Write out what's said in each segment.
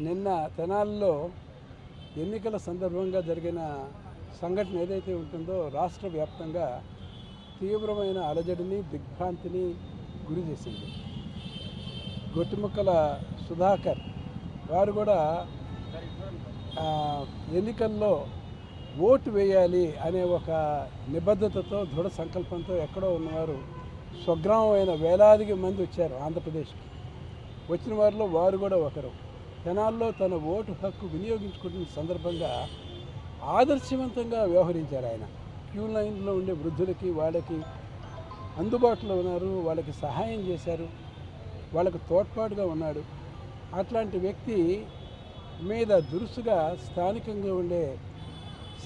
నిన్న తెనాలిలో ఎన్నికల సందర్భంగా జరిగిన సంఘటన ఏదైతే ఉంటుందో రాష్ట్ర వ్యాప్తంగా తీవ్రమైన అలజడిని దిగ్భ్రాంతిని గురి చేసింది. గొట్టిముక్కల సుధాకర్ వారు కూడా ఎన్నికల్లో ఓటు వేయాలి అనే ఒక నిబద్ధతతో దృఢ సంకల్పంతో ఎక్కడో ఉన్నవారు స్వగ్రామమైన వేలాదికి మంది వచ్చారు ఆంధ్రప్రదేశ్కి. వచ్చిన వారిలో వారు కూడా ఒకరు. జనాల్లో తన ఓటు హక్కు వినియోగించుకుంటున్న సందర్భంగా ఆదర్శవంతంగా వ్యవహరించారు ఆయన. క్యూ లైన్లో ఉండే వృద్ధులకి వాళ్ళకి అందుబాటులో ఉన్నారు వాళ్ళకి సహాయం చేశారు వాళ్ళకు తోడ్పాటుగా ఉన్నాడు. అట్లాంటి వ్యక్తి మీద దురుసుగా స్థానికంగా ఉండే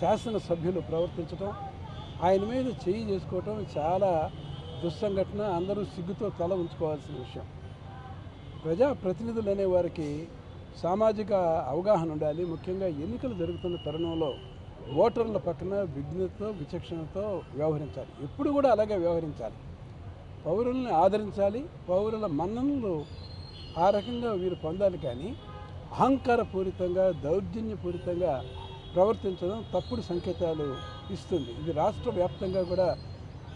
శాసనసభ్యులు ప్రవర్తించడం ఆయన మీద చేయి చేసుకోవటం చాలా దుస్సంఘటన. అందరూ సిగ్గుతో తల ఉంచుకోవాల్సిన విషయం. ప్రజా ప్రతినిధులు అనే వారికి సామాజిక అవగాహన ఉండాలి. ముఖ్యంగా ఎన్నికలు జరుగుతున్న తరుణంలో ఓటర్ల పక్కన విఘ్నతతో విచక్షణతో వ్యవహరించాలి. ఎప్పుడు కూడా అలాగే వ్యవహరించాలి. పౌరుల్ని ఆదరించాలి. పౌరుల మన్ననలు ఆ రకంగా వీరు పొందాలి కానీ అహంకారపూరితంగా దౌర్జన్యపూరితంగా ప్రవర్తించడం తప్పుడు సంకేతాలు ఇస్తుంది. ఇది రాష్ట్ర వ్యాప్తంగా కూడా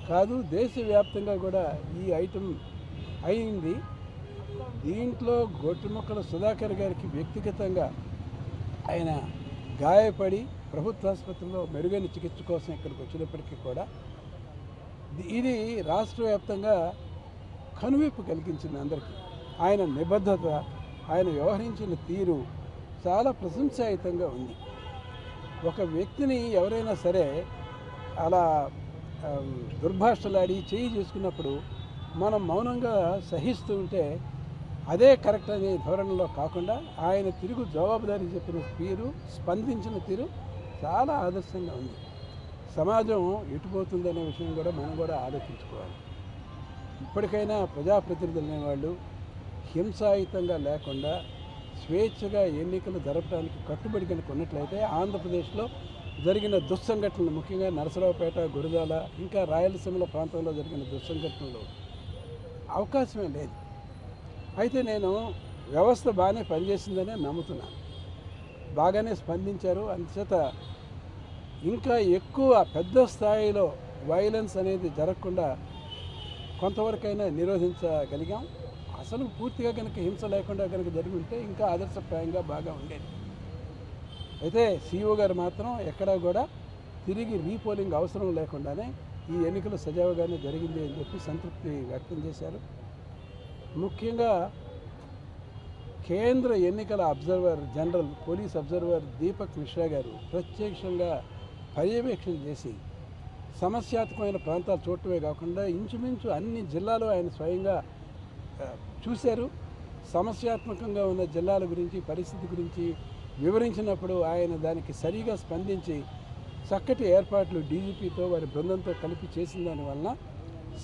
కాదు దేశవ్యాప్తంగా కూడా ఈ ఐటెం అయింది. దీంట్లో గొట్టుమొక్కల సుధాకర్ గారికి వ్యక్తిగతంగా ఆయన గాయపడి ప్రభుత్వ ఆసుపత్రిలో మెరుగైన చికిత్స కోసం ఇక్కడికి వచ్చినప్పటికీ కూడా ఇది- రాష్ట్ర వ్యాప్తంగా కనువిప్పు కలిగించింది అందరికీ. ఆయన నిబద్ధత ఆయన వ్యవహరించిన తీరు చాలా ప్రశంసాయుతంగా ఉంది. ఒక వ్యక్తిని ఎవరైనా సరే అలా దుర్భాషలాడి చేయి చేసుకున్నప్పుడు మనం మౌనంగా సహిస్తూ ఉంటే అదే కరెక్ట్ అనే ధోరణిలో కాకుండా ఆయన తిరుగు జవాబుదారీ చెప్పిన తీరు స్పందించిన తీరు చాలా ఆదర్శంగా ఉంది. సమాజం ఎటుపోతుందనే అనే విషయం కూడా మనం కూడా ఆలోచించుకోవాలి. ఇప్పటికైనా ప్రజాప్రతినిధులు అనేవాళ్ళు హింసాయుతంగా లేకుండా స్వేచ్ఛగా ఎన్నికలు జరపడానికి కట్టుబడి కనుక ఉన్నట్లయితే ఆంధ్రప్రదేశ్లో జరిగిన దుస్సంఘటనలు ముఖ్యంగా నరసరావుపేట గురజాల ఇంకా రాయలసీమల ప్రాంతంలో జరిగిన దుస్సంఘటనలు అవకాశమే లేదు. అయితే నేను వ్యవస్థ బాగానే పనిచేసిందనే నమ్ముతున్నాను బాగానే స్పందించారు. అందుచేత ఇంకా ఎక్కువ పెద్ద స్థాయిలో వైలెన్స్ అనేది జరగకుండా కొంతవరకైనా నిరోధించగలిగాం. అసలు పూర్తిగా కనుక హింస లేకుండా కనుక జరిగి ఉంటే ఇంకా ఆదర్శప్రాయంగా బాగా ఉండేది. అయితే సీఈఓ గారు మాత్రం ఎక్కడా కూడా తిరిగి రీపోలింగ్ అవసరం లేకుండానే ఈ ఎన్నికలు సజావుగానే జరిగింది అని చెప్పి సంతృప్తి వ్యక్తం చేశారు. ముఖ్యంగా కేంద్ర ఎన్నికల observer general police observer Deepak Mishra గారు ప్రత్యక్షంగా పర్యవేక్షణ చేసి సమస్యాత్మకమైన ప్రాంతాలు చూడటమే కాకుండా ఇంచుమించు అన్ని జిల్లాలు ఆయన స్వయంగా చూశారు. సమస్యాత్మకంగా ఉన్న జిల్లాల గురించి పరిస్థితి గురించి వివరించినప్పుడు ఆయన దానికి సరిగా స్పందించి చక్కటి ఏర్పాట్లు డీజీపీతో వారి బృందంతో కలిపి చేసిన దానివల్ల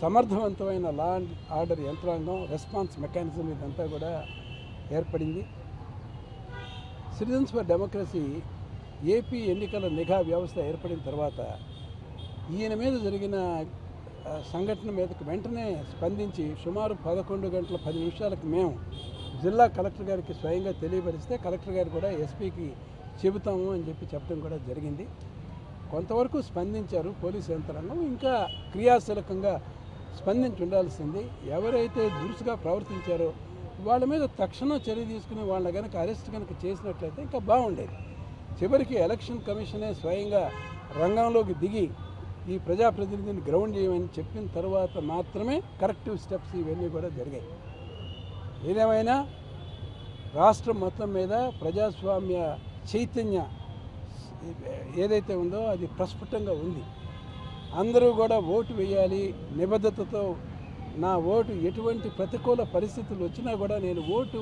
సమర్థవంతమైన లా అండ్ ఆర్డర్ యంత్రాంగం రెస్పాన్స్ మెకానిజం ఇదంతా కూడా ఏర్పడింది. సిటిజన్స్ ఫర్ డెమోక్రసీ ఏపీ ఎన్నికల నిఘా వ్యవస్థ ఏర్పడిన తర్వాత ఈయన మీద జరిగిన సంఘటన మీదకి వెంటనే స్పందించి సుమారు పదకొండు గంటల పది నిమిషాలకు మేము జిల్లా కలెక్టర్ గారికి స్వయంగా తెలియపరిస్తే కలెక్టర్ గారు కూడా ఎస్పీకి చెబుతాము అని చెప్పి చెప్పడం కూడా జరిగింది. కొంతవరకు స్పందించారు పోలీసు యంత్రాంగం. ఇంకా క్రియాశీలకంగా స్పందించి ఉండాల్సింది ఎవరైతే దురుసుగా ప్రవర్తించారో వాళ్ళ మీద తక్షణం చర్య తీసుకుని వాళ్ళ కనుక అరెస్ట్ కనుక చేసినట్లయితే ఇంకా బాగుండేది. చివరికి ఎలక్షన్ కమిషనే స్వయంగా రంగంలోకి దిగి ఈ ప్రజాప్రతినిధిని గ్రౌండ్ చేయమని చెప్పిన తర్వాత మాత్రమే కరెక్టివ్ స్టెప్స్ ఇవన్నీ కూడా జరిగాయి. ఏదేమైనా రాష్ట్రం మొత్తం మీద ప్రజాస్వామ్య చైతన్య ఏదైతే ఉందో అది ప్రస్ఫుటంగా ఉంది. అందరూ కూడా ఓటు వేయాలి. నిబద్ధతతో నా ఓటు ఎటువంటి ప్రతికూల పరిస్థితులు వచ్చినా కూడా నేను ఓటు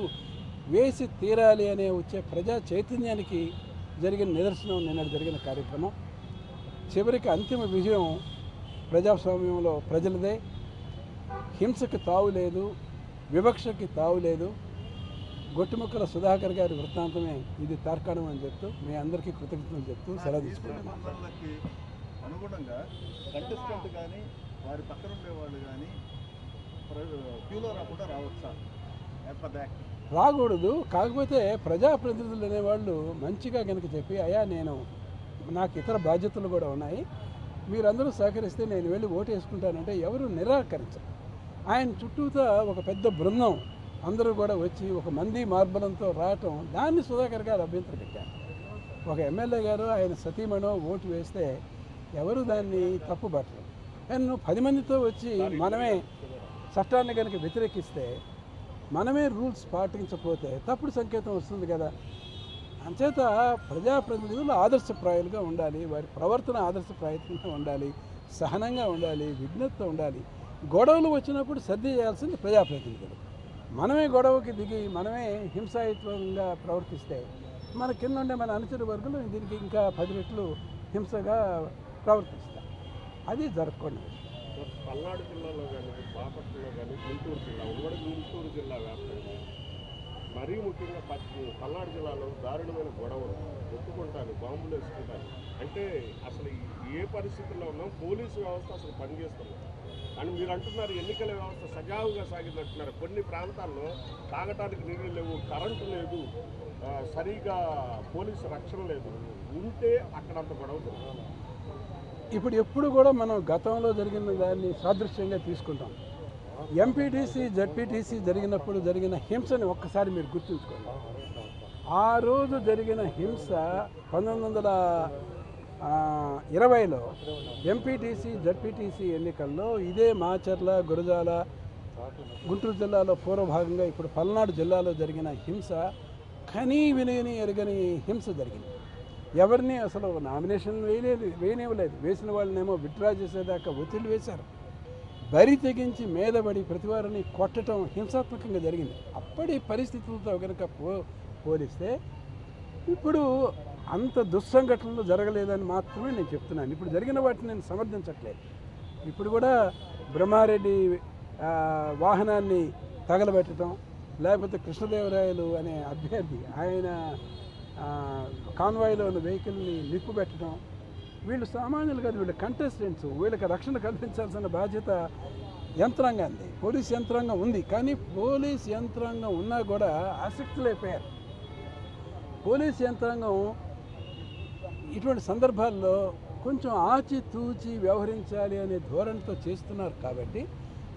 వేసి తీరాలి అనే వచ్చే ప్రజా చైతన్యానికి జరిగిన నిదర్శనం నిన్న జరిగిన కార్యక్రమం. చివరికి అంతిమ విజయం ప్రజాస్వామ్యంలో ప్రజలదే. హింసకి తావు లేదు వివక్షకి తావు లేదు. గొట్టుముక్కల సుధాకర్ గారి వృత్తాంతమే ఇది తార్కాణం అని చెప్తూ మీ అందరికీ కృతజ్ఞతలు చెప్తూ సెలవు తీసుకుంటున్నాను. అనుగుణంగా కంటెస్టెంట్ కానీ వారి పక్కన ఉండేవాళ్ళు కానీ క్యూలో రాకుండా రావచ్చా యాక్ట్ రాకూడదు. కాకపోతే ప్రజాప్రతినిధులు అనేవాళ్ళు మంచిగా కనుక చెప్పి అయ్యా నేను నాకు ఇతర బాధ్యతలు కూడా ఉన్నాయి. మీరందరూ సహకరిస్తే నేను వెళ్ళి ఓటు వేసుకుంటానంటే ఎవరు నిరాకరించరు. ఆయన చుట్టూతా ఒక పెద్ద బృందం అందరూ కూడా వచ్చి ఒక మంది మార్బలంతో రావటం దాన్ని సుధాకర్ గారు అభ్యంతరం పెట్టారు ఒక ఎమ్మెల్యే గారు ఆయన సతీమణో ఓటు వేస్తే ఎవరు దాన్ని తప్పుబట్టరు కానీ నువ్వు పది మందితో వచ్చి మనమే చట్టాన్ని కనుక వ్యతిరేకిస్తే మనమే రూల్స్ పాటించకపోతే తప్పుడు సంకేతం వస్తుంది కదా. అంచేత ప్రజాప్రతినిధులు ఆదర్శప్రాయాలుగా ఉండాలి వారి ప్రవర్తన ఆదర్శప్రాయంగా ఉండాలి సహనంగా ఉండాలి విఘ్నత ఉండాలి. గొడవలు వచ్చినప్పుడు సర్ది చేయాల్సింది ప్రజాప్రతినిధులు. మనమే గొడవకి దిగి మనమే హింసాయుత్వంగా ప్రవర్తిస్తే మన కింద ఉండే మన అనుచరు వర్గులు దీనికి ఇంకా పది రెట్లు హింసగా ప్రవర్తిస్తాయి అది జరగకుండా పల్నాడు జిల్లాలో కానీ బాపట్లలో కానీ గుంటూరు జిల్లా ఉమ్మడి గుంటూరు జిల్లా వ్యాప్తంగా మరీ ముఖ్యంగా పశ్చిమ పల్నాడు జిల్లాలో దారుణమైన గొడవలు ఒప్పుకుంటాను బాంబులు వేసుకుంటాను. అంటే అసలు ఏ పరిస్థితుల్లో ఉన్నాం? పోలీసు వ్యవస్థ అసలు పనిచేస్తున్నాం అని మీరు అంటున్నారు ఎన్నికల వ్యవస్థ సజావుగా సాగిందంటున్నారు కొన్ని ప్రాంతాల్లో తాగటానికి నీళ్ళు లేవు కరెంటు లేదు సరిగా పోలీసు రక్షణ లేదు. ఉంటే అక్కడంత గొడవ ఇప్పుడు ఎప్పుడు కూడా మనం గతంలో జరిగిన దాన్ని సాదృశ్యంగా తీసుకుంటాం. ఎంపీటీసీ జడ్పీటీసీ జరిగినప్పుడు జరిగిన హింసని ఒక్కసారి మీరు గుర్తుంచుకోండి. ఆ రోజు జరిగిన హింస పంతొమ్మిది వందల ఇరవైలో ఎంపీటీసీ జడ్పీటీసీ ఎన్నికల్లో ఇదే మాచర్ల గురజాల గుంటూరు జిల్లాలో పూర్వభాగంగా ఇప్పుడు పల్నాడు జిల్లాలో జరిగిన హింస కనీ వినయని ఎరగని హింస జరిగింది. ఎవరిని అసలు నామినేషన్ వేయలేదు వేయనివ్వలేదు. వేసిన వాళ్ళనేమో విత్డ్రా చేసేదాకా ఒత్తిడి వేశారు. బరి తెగించి మీదబడి ప్రతివారిని కొట్టడం హింసాత్మకంగా జరిగింది. అప్పటి పరిస్థితులతో కనుక పో పోలిస్తే ఇప్పుడు అంత దుస్సంఘటనలు జరగలేదని మాత్రమే నేను చెప్తున్నాను. ఇప్పుడు జరిగిన వాటిని నేను సమర్థించట్లేదు. ఇప్పుడు కూడా బ్రహ్మారెడ్డి వాహనాన్ని తగలబెట్టడం లేకపోతే కృష్ణదేవరాయలు అనే అభ్యర్థి ఆయన కాన్వాయ్లో ఉన్న వెహికల్ని నిప్పు పెట్టడం వీళ్ళు సామాన్యులు కాదు వీళ్ళు కంటెస్టెంట్స్ వీళ్ళకి రక్షణ కల్పించాల్సిన బాధ్యత యంత్రాంగాన్ని పోలీస్ యంత్రాంగం ఉంది కానీ పోలీస్ యంత్రాంగం ఉన్నా కూడా ఆసక్తులైపోయారు పోలీస్ యంత్రాంగం ఇటువంటి సందర్భాల్లో కొంచెం ఆచితూచి వ్యవహరించాలి అనే ధోరణితో చేస్తున్నారు కాబట్టి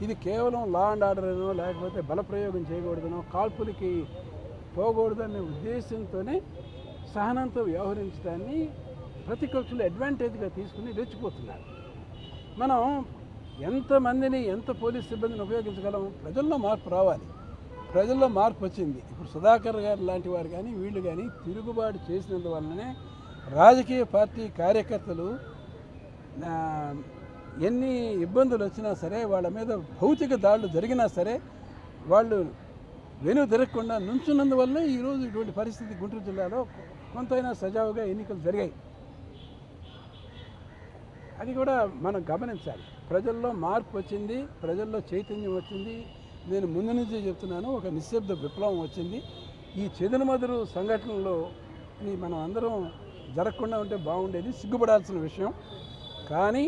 ఇది కేవలం లా అండ్ ఆర్డర్ అనో లేకపోతే బలప్రయోగం చేయకూడదనో కాల్పులకి పోకూడదనే ఉద్దేశంతోనే సహనంతో వ్యవహరించడాన్ని ప్రతిపక్షులు అడ్వాంటేజ్గా తీసుకుని రెచ్చిపోతున్నారు. మనం ఎంతమందిని ఎంత పోలీస్ సిబ్బందిని ఉపయోగించగలం? ప్రజల్లో మార్పు రావాలి. ప్రజల్లో మార్పు వచ్చింది. ఇప్పుడు సుధాకర్ గారు లాంటి వారు కానీ వీళ్ళు కానీ తిరుగుబాటు చేసినందువల్లనే రాజకీయ పార్టీ కార్యకర్తలు ఎన్ని ఇబ్బందులు వచ్చినా సరే వాళ్ళ మీద భౌతిక దాడులు జరిగినా సరే వాళ్ళు వెను తిరగకుండా నుంచున్నందువల్ల ఈరోజు ఇటువంటి పరిస్థితి గుంటూరు జిల్లాలో కొంతైనా సజావుగా ఎన్నికలు జరిగాయి. అది కూడా మనం గమనించాలి. ప్రజల్లో మార్పు వచ్చింది ప్రజల్లో చైతన్యం వచ్చింది. నేను ముందు నుంచే చెప్తున్నాను ఒక నిశ్శబ్ద విప్లవం వచ్చింది. ఈ చెదురుమదురు సంఘటనలో మనం అందరం జరగకుండా ఉంటే బాగుండేది సిగ్గుపడాల్సిన విషయం. కానీ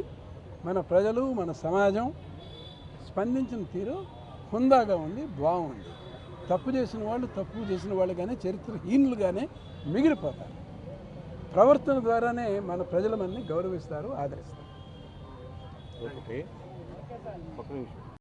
మన ప్రజలు మన సమాజం స్పందించిన తీరు హుందాగా ఉంది బాగుంది. తప్పు చేసిన వాళ్ళు తప్పు చేసిన వాళ్ళుగానే చరిత్రహీనులుగానే మిగిలిపోతారు. ప్రవర్తన ద్వారానే మన ప్రజల మనని గౌరవిస్తారు ఆదరిస్తారు. ఓకే. ఒక